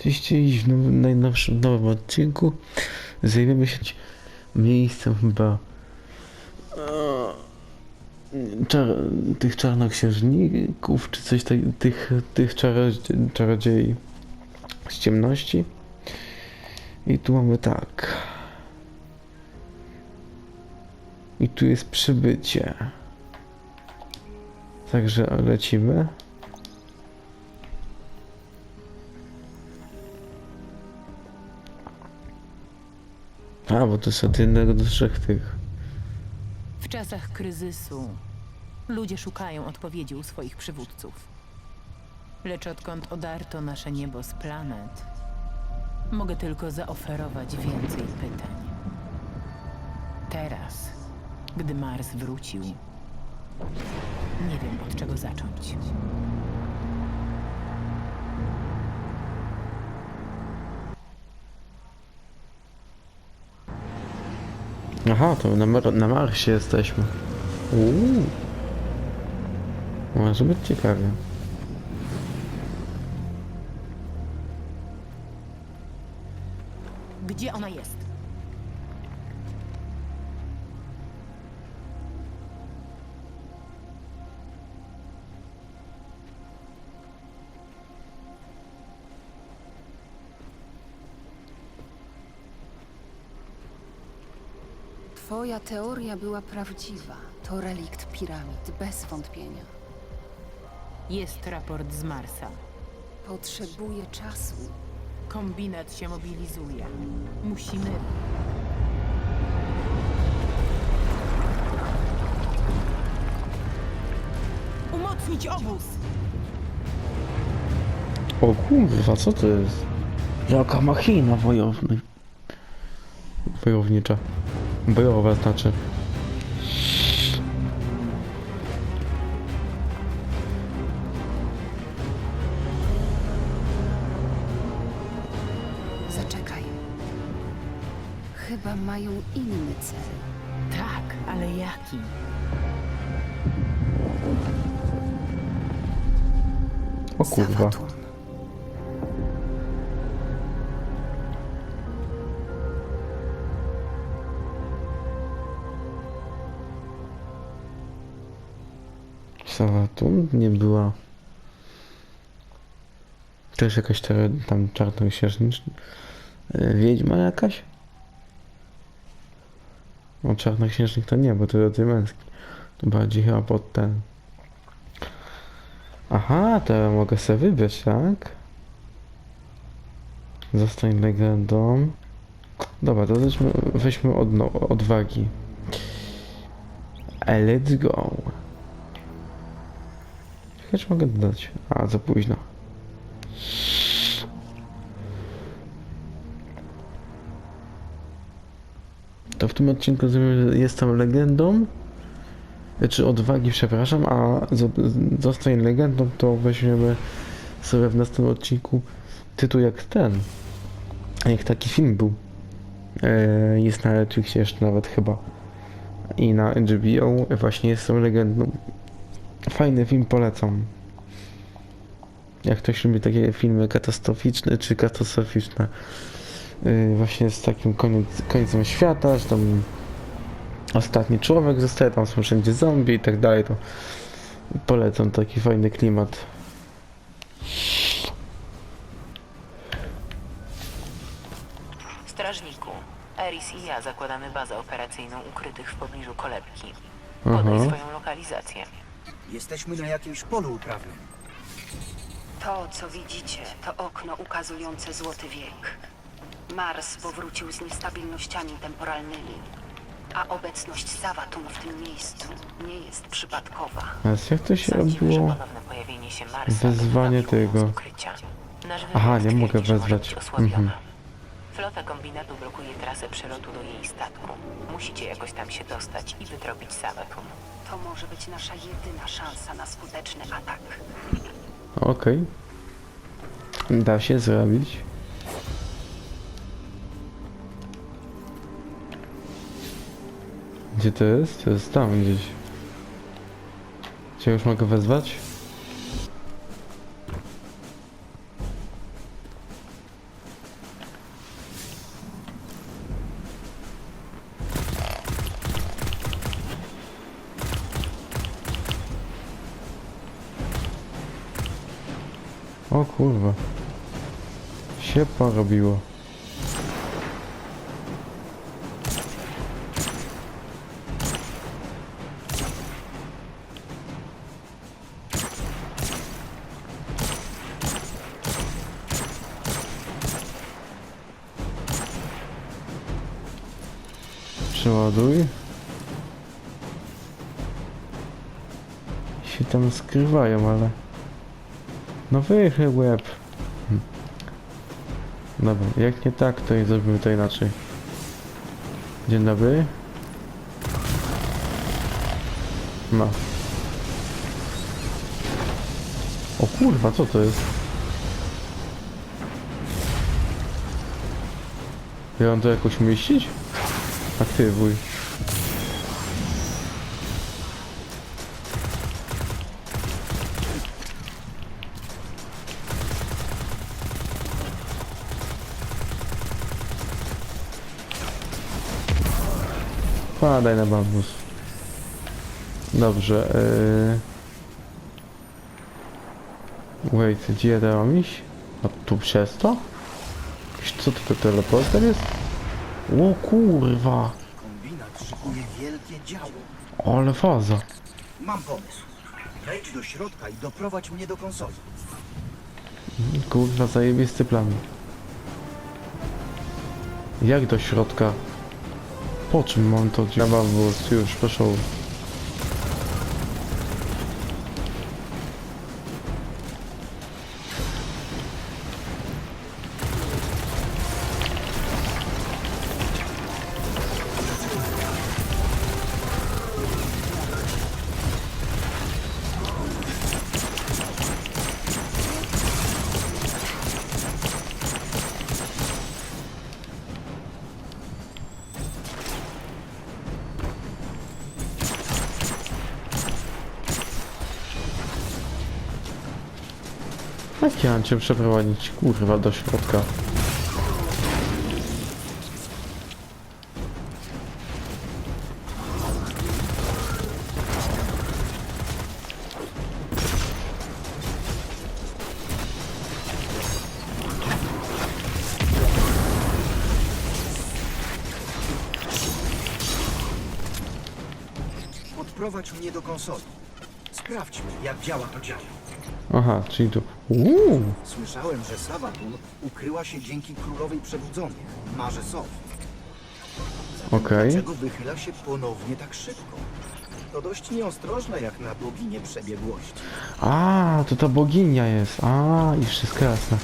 Oczywiście iść w nowym, najnowszym nowym odcinku zajmiemy się miejscem chyba e, czar, tych czarnoksiężników, czy coś tak, tych, tych czarodzie, czarodziei z ciemności. I tu mamy tak. I tu jest przybycie. Także lecimy. A, bo to jest od jednego do trzech tych. W czasach kryzysu ludzie szukają odpowiedzi u swoich przywódców. Lecz odkąd odarto nasze niebo z planet, mogę tylko zaoferować więcej pytań. Teraz, gdy Mars wrócił, nie wiem od czego zacząć. Aha, to na, Mar na Marsie jesteśmy. Uuu. Może być ciekawie. Teoria była prawdziwa. To relikt piramid, bez wątpienia. Jest raport z Marsa. Potrzebuje czasu. Kombinat się mobilizuje. Musimy. Umocnić obóz! O kurwa, co to jest? Jaka machina wojowna. Wojownicza. Bojowa znaczy. Zaczekaj. Chyba mają inny cel. Tak, ale jaki? O kurwa. Zawatun. Sawatun nie była. To jest jakaś czar- tam czarnoksiężniczna e, wiedźma jakaś? No czarnoksiężnik to nie, bo to rodzaj męski. To bardziej chyba pod ten. Aha, to ja mogę sobie wybrać, tak? Zostań legendą. Dobra, to weźmy, weźmy od, no, odwagi. E, Let's go. Chociaż mogę dodać. A, za późno. To w tym odcinku jestem legendą. Czy odwagi, przepraszam, a zostań legendą, to weźmiemy sobie w następnym odcinku tytuł jak ten. Jak taki film był. E, jest na Netflixie jeszcze nawet chyba. I na HBO właśnie jestem legendą. Fajny film, polecam. Jak ktoś lubi takie filmy katastroficzne czy katastroficzne, yy, właśnie z takim koniec, końcem świata, że tam ostatni człowiek zostaje, tam są wszędzie zombie i tak dalej, to polecam taki fajny klimat. Strażniku, Eris i ja zakładamy bazę operacyjną ukrytych w pobliżu kolebki. Aha. Podaj swoją lokalizację. Jesteśmy na jakimś polu uprawnym. To, co widzicie, to okno ukazujące Złoty Wiek. Mars powrócił z niestabilnościami temporalnymi, a obecność Zawatun w tym miejscu nie jest przypadkowa. Teraz jak to się Sądzimy, że robiło? ponowne pojawienie się Marsa Wezwanie nas tego. z ukrycia. Nasz Aha, nie mogę twierdzi, że może wezwać. być osłabiona. Mhm. Flota kombinatu blokuje trasę przelotu do jej statku. Musicie jakoś tam się dostać i wytropić Sabatun. To może być nasza jedyna szansa na skuteczny atak. Okej. Da się zrobić. Gdzie to jest? To jest tam gdzieś. Czy już mogę wezwać? O kurwa. Się porobiło. Przeładuj. Się tam skrywają, ale... No wychyl łeb. Hm. Dobra, jak nie tak, to i zrobimy to inaczej. Dzień dobry. No. O kurwa, co to jest? Ja mam to jakoś mieścić? Aktywuj. Padaj na bambus. Dobrze. Yy... Wait, gdzie ja dałem iść? A tu przez to? Jakiś- Co to, to teleporter jest? O kurwa! Kombinat szykuje wielkie działo. Ale faza. Mam pomysł. Wejdź do środka i doprowadź mnie do konsoli. Kurwa, zajebisty plan. Jak do środka? Po czym mam to działa? Bo już poszło. Mam cię przeprowadzić, kurwa, do środka? Odprowadź mnie do konsoli. Sprawdźmy, jak działa to działo. Aha, czyli tu... Uuu, Słyszałem, że Savatun ukryła się dzięki królowej przebudzonych, Marze Sof. okej. Dlaczego wychyla się ponownie tak szybko? To dość nieostrożne jak na boginię przebiegłości. A, to ta boginia jest. A, i wszystko jasne.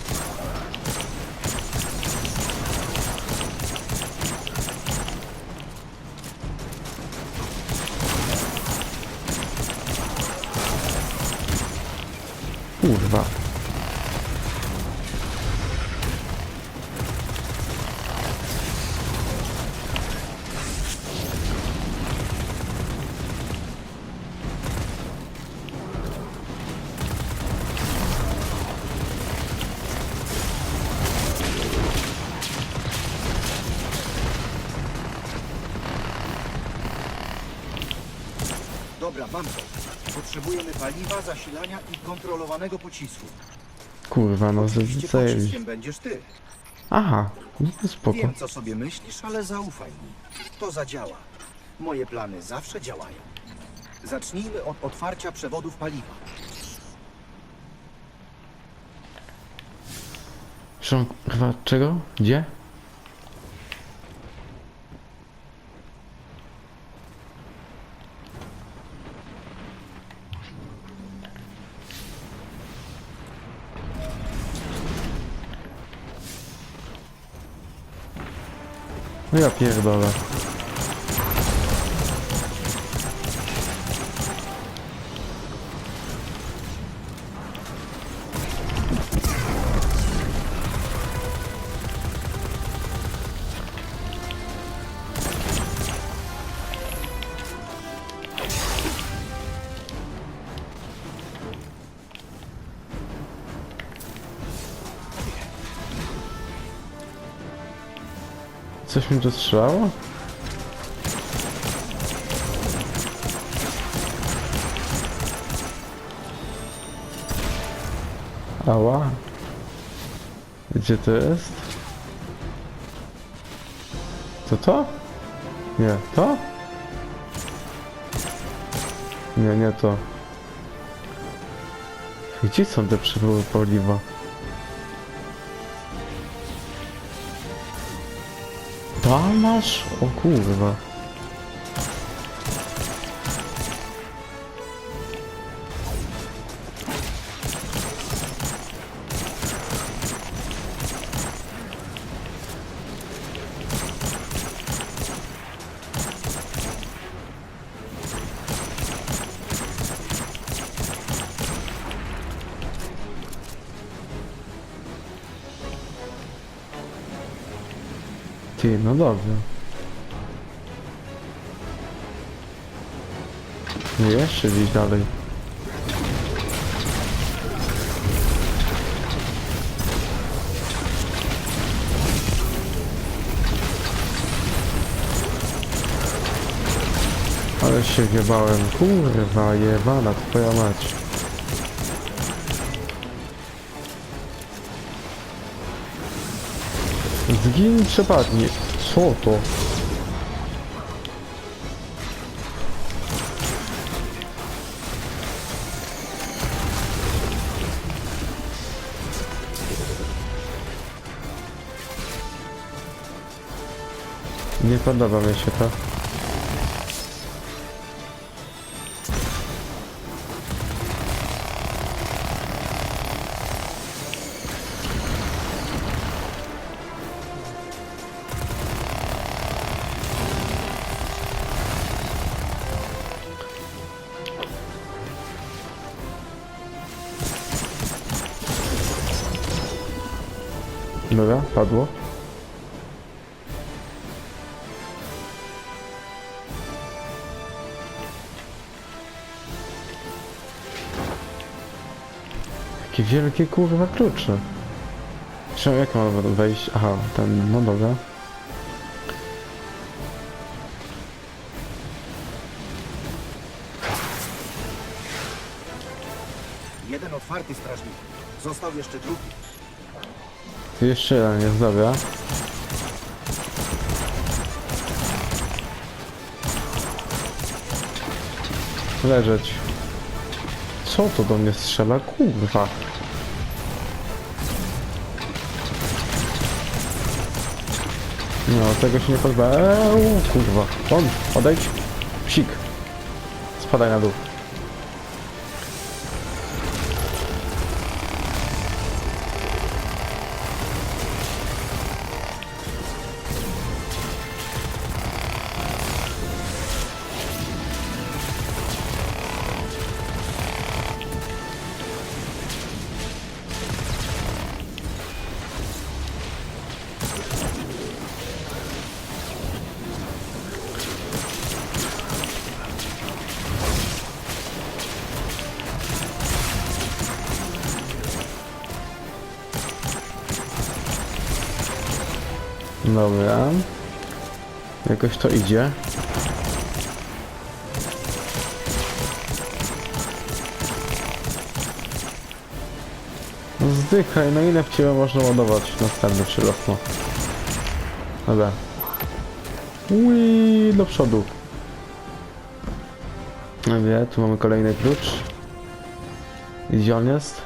Kurwa. Dobra, mam paliwa, zasilania i kontrolowanego pocisku. Kurwa, no Oczywiście pociskiem będziesz ty. Aha, no to spoko. Wiem, co sobie myślisz, ale zaufaj mi. To zadziała. Moje plany zawsze działają. Zacznijmy od otwarcia przewodów paliwa. Przepraszam, kurwa, czego? Gdzie? No ja pierdolę. Coś mi strzelało? Ała. Gdzie to jest? To to? Nie, to? Nie, nie to. Gdzie są te przepływy paliwa? Tam masz? O kurwa. Ty, no dobrze. Nie, jeszcze gdzieś dalej. Ale się wjebałem, kurwa, jebana twoja mać. Zgin przepadnie. Co to? Nie podoba mi się to. Wielkie kurwa klucze. Czemu jak mam wejść? Aha, ten, no dobra. Jeden otwarty strażnik. Został jeszcze drugi. Jeszcze jeden jest, dobra. Leżeć. Co to do mnie strzela? Kurwa. No, tego się nie podoba. Eee, kurwa. On, odejdź. Psik. Spadaj na dół. Dobra. Jakoś to idzie. No Zdychaj, no ile w ciebie można ładować następny przyrost, no. Dobra. Ui, do przodu. Dobra, tu mamy kolejny klucz. Gdzie on jest?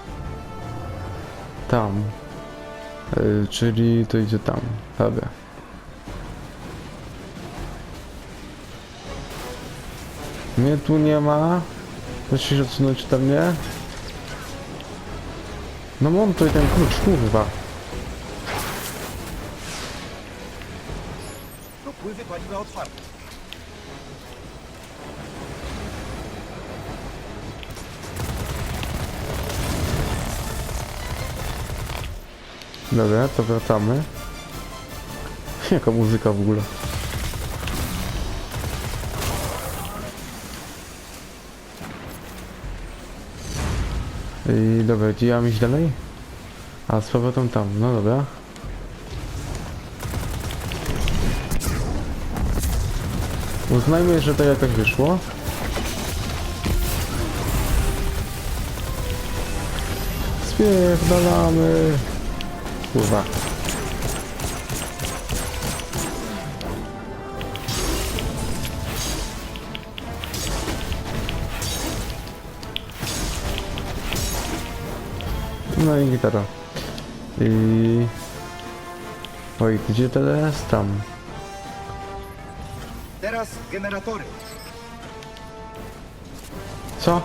Tam. Y, czyli to idzie tam. Dobra. Mnie tu nie ma. Musisz odsunąć ode mnie. No mam tutaj ten klucz, kurwa. Dopływy paliwa otwarte. Dobra, to wracamy. Jaka muzyka w ogóle. I dobra, gdzie ja mam iść dalej? A z powrotem tam, no dobra. Uznajmy, że to jakoś wyszło. Spierdalamy. Kurwa. No i gitara. I... Oj, gdzie teraz? Tam. Teraz generatory. Co?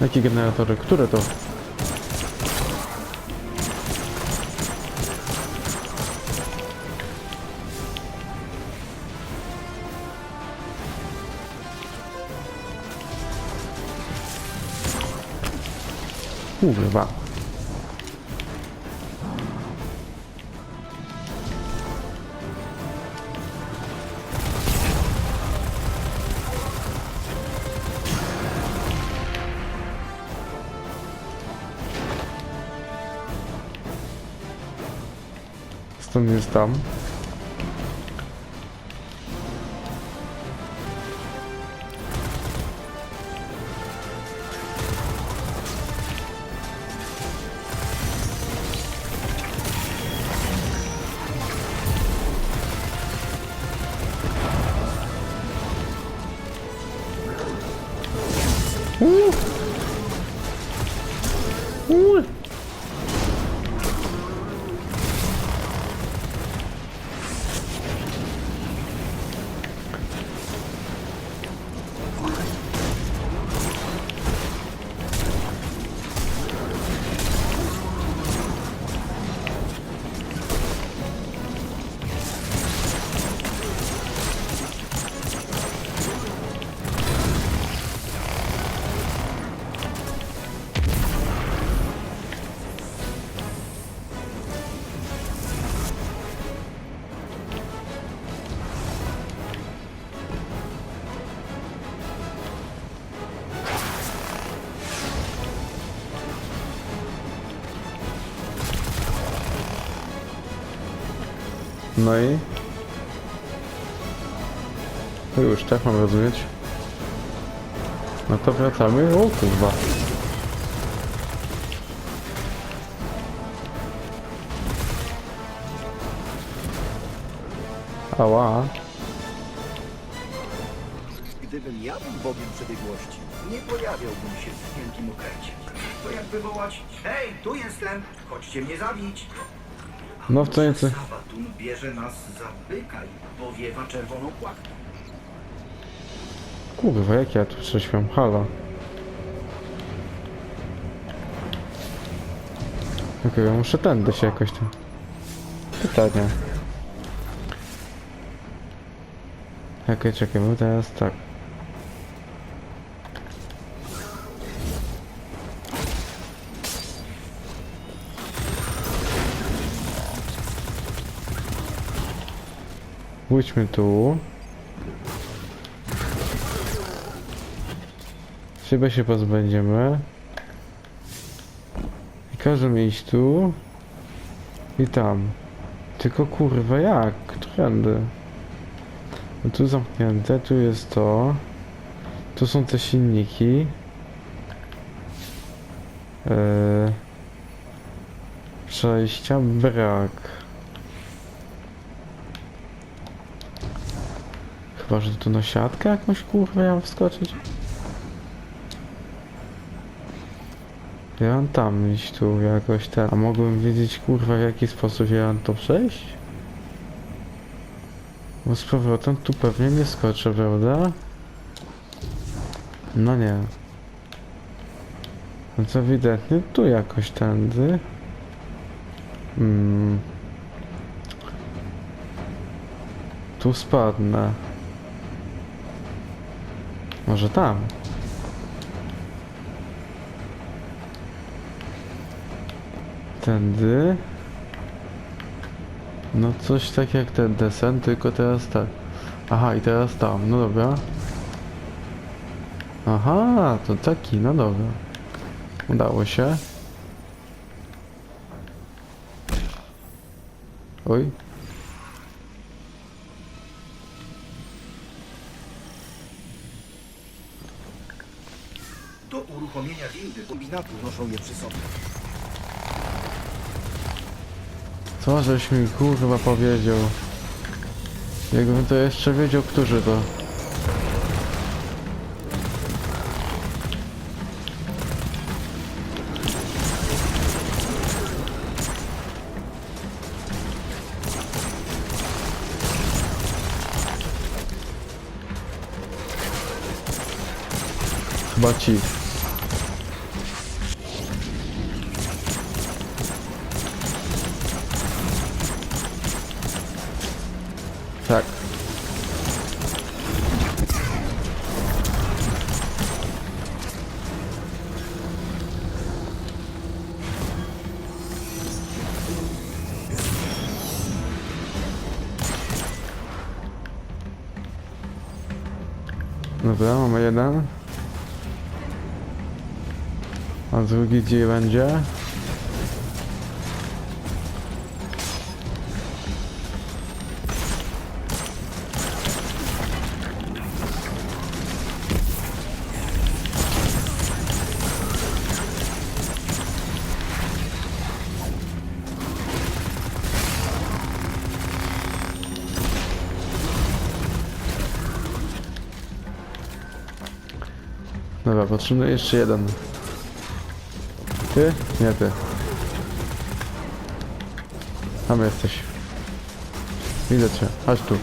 Jakie generatory? Które to? Kurwa. Stąd jest tam. No i? Już, tak mam rozumieć? No to wracamy. O kurwa. Ała. Gdybym ja był Bogiem przebiegłości, nie pojawiałbym się w wielkim okręcie. To jak wywołać, hej, tu jestem, chodźcie mnie zabić. No w co nieco. Sabatun bierze nas za byka i powiewa czerwoną. Kurwa, jak ja tu coś mam? Halo. Okej, ja muszę tędy się jakoś tam. Pytanie. Okej, czekaj, bo teraz tak. Pójdźmy tu. Siebie się pozbędziemy. I każemy iść tu. I tam. Tylko kurwa jak? Którędy? No tu zamknięte, tu jest to. Tu są te silniki. Eee, przejścia brak. Chyba, tu na siatkę jakąś kurwa ja wskoczyć. Ja mam tam iść tu jakoś ten. A mogłem wiedzieć kurwa w jaki sposób ja mam to przejść? Bo z powrotem tu pewnie nie skoczę, prawda? No nie. No to ewidentnie tu jakoś tędy. Hmm. Tu spadnę. Może tam. Tędy. No coś tak jak ten desen, tylko teraz tak. Aha, i teraz tam, no dobra. Aha, to taki, no dobra. Udało się. Oj. uruchomienia windy kombinatu noszą je przy sobie. Co żeś mi kurwa powiedział? Jakbym to jeszcze wiedział, którzy to. Chyba ci. Dobra, mamy jeden. A drugi gdzie potrzebuję jeszcze jeden. Ty? Nie ty. Tam jesteś. Widzę cię. Chodź tu.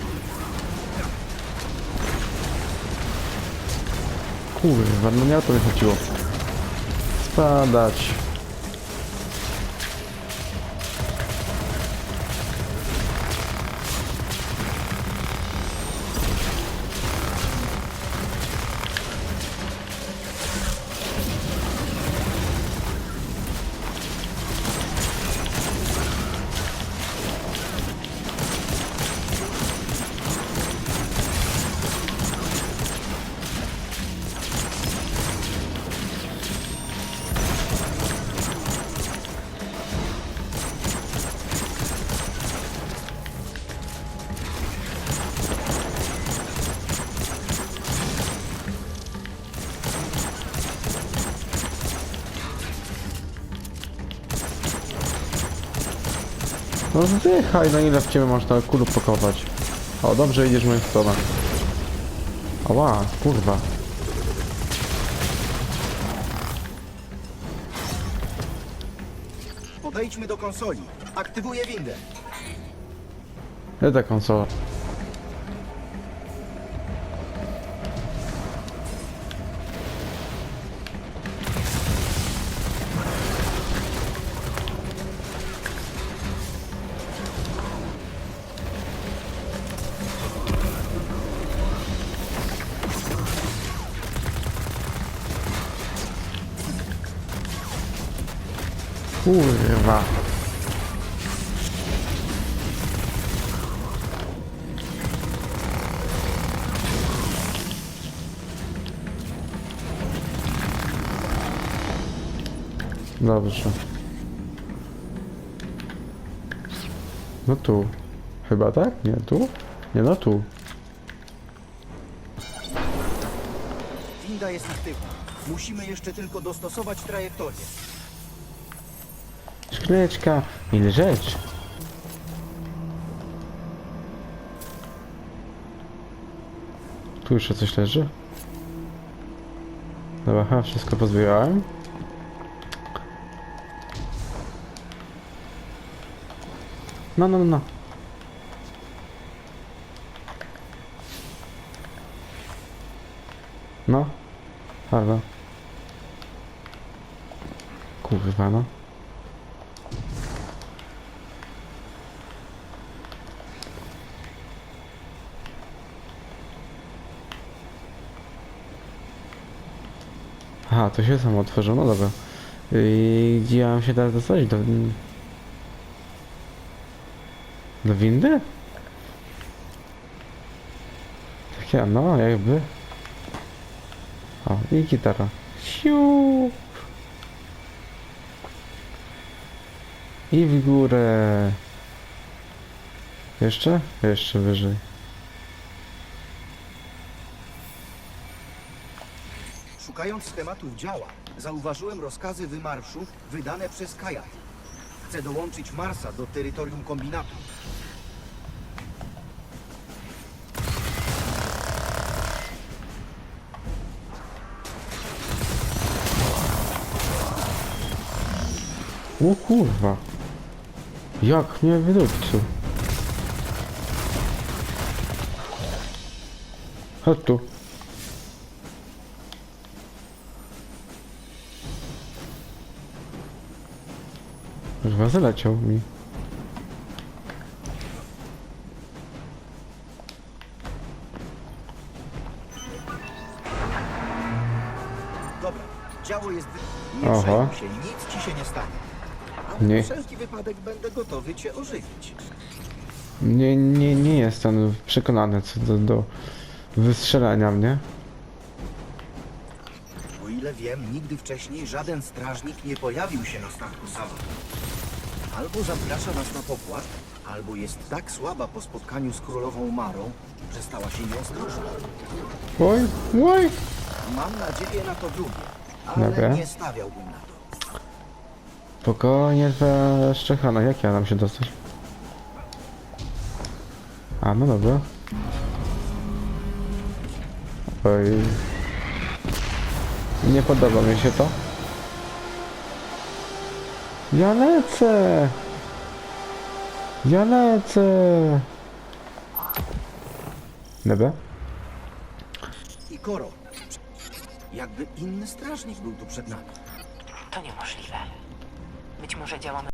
Kurwa, no nie o to mi chodziło. Spadać. No zdychaj, no ile w ciebie można kulu pakować. O, dobrze idziesz w moją stronę. Ała, kurwa. Podejdźmy do konsoli. Aktywuję windę. Ta konsola? Dobrze. No tu. Chyba tak? Nie, tu? Nie, no tu. Winda jest aktywna. Musimy jeszcze tylko dostosować trajektorię. Szkleczka. Ile rzecz. Tu jeszcze coś leży? Dobra, ha, wszystko pozbierałem. No, no, no. No. Halo. Kurwa, no. Aha, to się samo otworzyło, no dobra. I gdzie ja mam się teraz dostać? Do... Do windy? Tak ja, no jakby. O, i gitara. Siu! I w górę. Jeszcze? Jeszcze wyżej. Szukając schematów działa, Zauważyłem rozkazy wymarszu wydane przez Kajat. Chcę dołączyć Marsa do terytorium kombinatu. O kurwa. Jak mnie wydupczył. Chodź tu. Chyba zaleciał mi. Nie. na wszelki wypadek będę gotowy cię ożywić. Nie, nie, nie jestem przekonany co do, do wystrzelania mnie. O ile wiem, nigdy wcześniej żaden strażnik nie pojawił się na statku Sawa. Albo zaprasza nas na pokład, albo jest tak słaba po spotkaniu z królową Marą, że stała się nieostrożna. Oj, oj. Mam nadzieję na to drugie, ale Dobra. nie stawiałbym na to. Spokojnie, Szczechana, jak ja mam się dostać? A, no dobra. Oj. Nie podoba mi się to. Ja lecę! Ja lecę! Dobra. I Koro, jakby inny strażnik był tu przed nami. To niemożliwe. Być może działamy